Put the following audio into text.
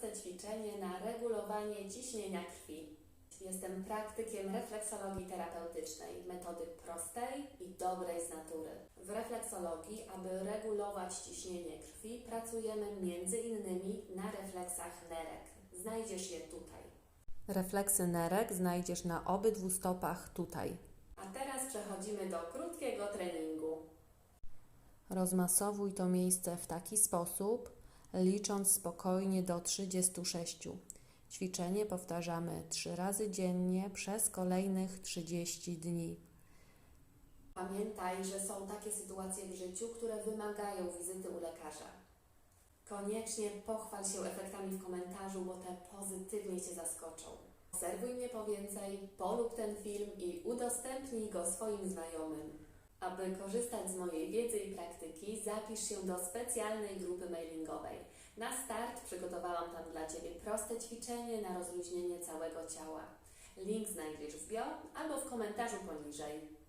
proste ćwiczenie na regulowanie ciśnienia krwi. Jestem praktykiem refleksologii terapeutycznej, metody prostej i dobrej z natury. W refleksologii, aby regulować ciśnienie krwi, pracujemy między innymi na refleksach nerek. Znajdziesz je tutaj. Refleksy nerek znajdziesz na obydwu stopach tutaj. A teraz przechodzimy do krótkiego treningu. Rozmasowuj to miejsce w taki sposób, licząc spokojnie do 36. Ćwiczenie powtarzamy 3 razy dziennie przez kolejnych 30 dni. Pamiętaj, że są takie sytuacje w życiu, które wymagają wizyty u lekarza. Koniecznie pochwal się efektami w komentarzu, bo te pozytywnie Cię zaskoczą. Obserwuj mnie po więcej, polub ten film i udostępnij go swoim znajomym. Aby korzystać z mojej wiedzy zapisz się do specjalnej grupy mailingowej. Na start przygotowałam tam dla Ciebie proste ćwiczenie na rozluźnienie całego ciała. Link znajdziesz w bio albo w komentarzu poniżej.